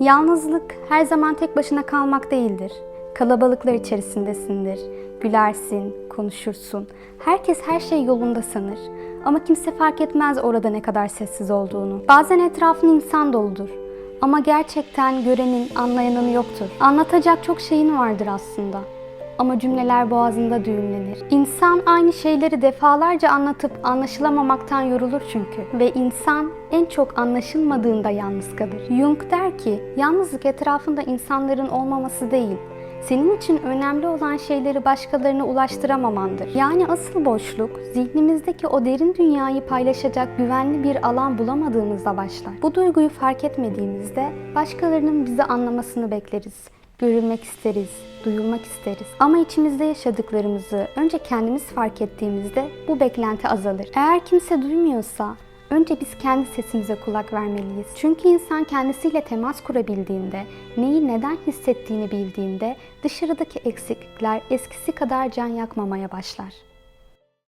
Yalnızlık her zaman tek başına kalmak değildir. Kalabalıklar içerisindesindir. Gülersin, konuşursun. Herkes her şey yolunda sanır. Ama kimse fark etmez orada ne kadar sessiz olduğunu. Bazen etrafın insan doludur. Ama gerçekten görenin, anlayanın yoktur. Anlatacak çok şeyin vardır aslında. Ama cümleler boğazında düğümlenir. İnsan aynı şeyleri defalarca anlatıp anlaşılamamaktan yorulur çünkü. Ve insan en çok anlaşılmadığında yalnız kalır. Jung der ki, yalnızlık etrafında insanların olmaması değil, senin için önemli olan şeyleri başkalarına ulaştıramamandır. Yani asıl boşluk, zihnimizdeki o derin dünyayı paylaşacak güvenli bir alan bulamadığımızda başlar. Bu duyguyu fark etmediğimizde başkalarının bizi anlamasını bekleriz. Görülmek isteriz, duyulmak isteriz. Ama içimizde yaşadıklarımızı önce kendimiz fark ettiğimizde bu beklenti azalır. Eğer kimse duymuyorsa önce biz kendi sesimize kulak vermeliyiz. Çünkü insan kendisiyle temas kurabildiğinde, neyi neden hissettiğini bildiğinde dışarıdaki eksiklikler eskisi kadar can yakmamaya başlar.